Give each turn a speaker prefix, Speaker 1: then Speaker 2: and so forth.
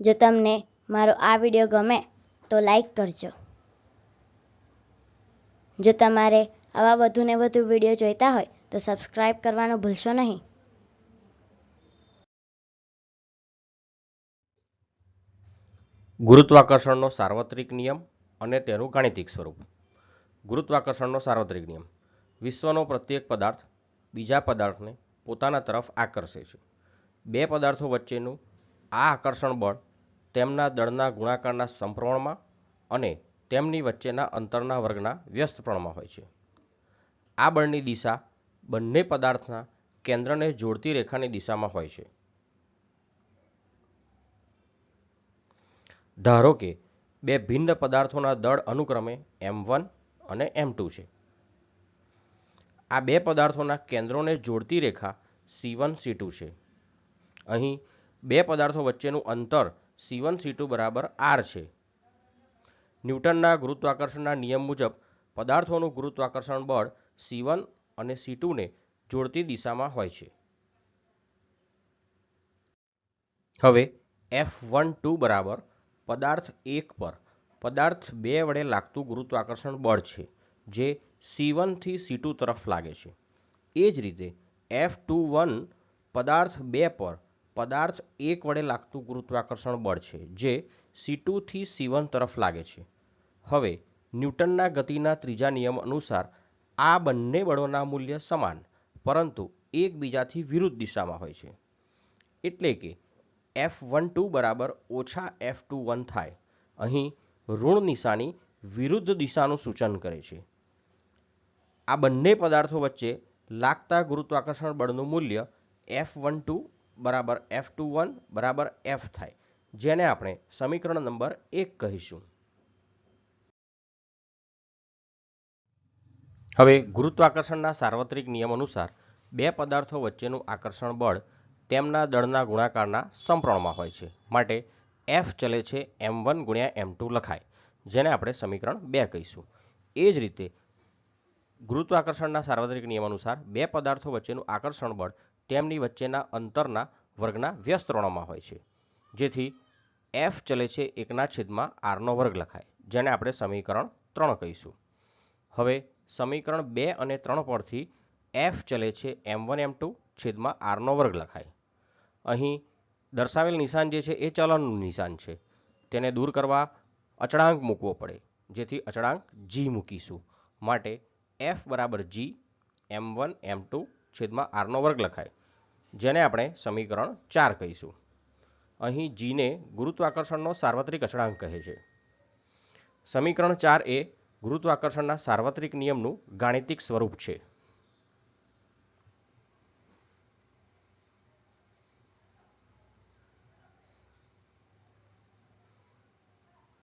Speaker 1: જો તમને મારો આ વીડિયો ગમે, તો લાઈક કરજો. જો તમારે આવા વધુને વધુ વીડિયો જોઈતા હોય, તો સબસ્ક્રાઈબ કરવાનું ભૂલશો નહીં.
Speaker 2: ગુરુત્વાકર્ષણનો સાર્વત્રિક નિયમ અને તેનું ગાણિતિક સ્વરૂપ. ગુરુત્વાકર્ષણનો સાર્વત્રિક નિયમ. વિશ્વનો પ્રત્યેક પદાર્થ બીજા પદાર્થને પોતાના તરફ આકર્ષે છે. બે પદાર્થો વચ્ચેનું આ આકર્ષણ બળ તેમના દળના ગુણાકારના સમપ્રમાણમાં અને તેમની વચ્ચેના અંતરના વર્ગના વ્યસ્ત હોય છે. આ બળની દિશા બંને પદાર્થના કેન્દ્રને જોડતી રેખાની દિશામાં હોય છે. ધારો કે બે ભિન્ન પદાર્થોના દળ અનુક્રમે એમ વન અને એમ ટુ છે. આ બે પદાર્થોના કેન્દ્રોને જોડતી રેખા સી વન, સી ટુ છે. અહીં બે પદાર્થો વચ્ચેનું અંતર સી વન સી ટુ બરાબર આર છે. ન્યૂટનના ગુરુત્વાકર્ષણના નિયમ મુજબ પદાર્થોનું ગુરુત્વાકર્ષણ બળ સી વન અને સી ટુને જોડતી દિશામાં હોય છે. હવે એફ વન ટુ બરાબર પદાર્થ એક પર પદાર્થ બે વડે લાગતું ગુરુત્વાકર્ષણ બળ છે, જે સી વનથી સી ટુ તરફ લાગે છે. એ જ રીતે એફ ટુ વન પદાર્થ બે પર પદાર્થ એક વડે લાગતું ગુરુત્વાકર્ષણ બળ છે, જે સી ટુથી સી વન તરફ લાગે છે. હવે, ન્યૂટનના ગતિના ત્રીજા નિયમ અનુસાર આ બંને બળોના મૂલ્ય સમાન, પરંતુ એકબીજાથી વિરુદ્ધ દિશામાં હોય છે. એટલે કે એફ વન ટુ બરાબર ઓછા એફ ટુ વન થાય. અહીં ઋણ નિશાની વિરુદ્ધ દિશાનું સૂચન કરે છે. આ બંને પદાર્થો વચ્ચે લાગતા ગુરુત્વાકર્ષણ બળનું મૂલ્ય એફ વન ટુ બરાબર એફ ટુ વન બરાબર એફ થાય. જેને આપણે સમીકરણ નંબર એક કહીશું. હવે ગુરુત્વાકર્ષણના સાર્વત્રિક નિયમ અનુસાર બે પદાર્થો વચ્ચેનું આકર્ષણ બળ તેમના દળના ગુણાકારના સંપ્રણમાં હોય છે. માટે એફ ચલે છે એમ વન ગુણ્યા એમ ટુ લખાય, જેને આપણે સમીકરણ બે કહીશું. એ જ રીતે ગુરુત્વાકર્ષણના સાર્વત્રિક નિયમ અનુસાર બે પદાર્થો વચ્ચેનું આકર્ષણ બળ તેમની વચ્ચેના અંતરના વર્ગના વ્યસ્ત ત્રણોમાં હોય છે, જેથી એફ ચલે છે એકના છેદમાં આરનો વર્ગ લખાય, જેને આપણે સમીકરણ ત્રણ કહીશું. હવે સમીકરણ બે અને ત્રણ પરથી એફ ચલે છે એમ વન, એમ ટુ છેદમાં આરનો વર્ગ લખાય. અહીં દર્શાવેલ નિશાન જે છે એ ચલનનું નિશાન છે. તેને દૂર કરવા અચળાંક મૂકવો પડે, જેથી અચળાંક જી મૂકીશું. માટે એફ બરાબર જી એમ વન, એમ ટુ છેદમાં આરનો વર્ગ લખાય. જેને આપણે સમીકરણ ચાર કહીશું. અહીં જીને ગુરુત્વાકર્ષણનો સાર્વત્રિક અચળાંક કહે છે. સમીકરણ ચાર એ ગુરુત્વાકર્ષણના સાર્વત્રિક નિયમનું ગાણિતિક સ્વરૂપ છે.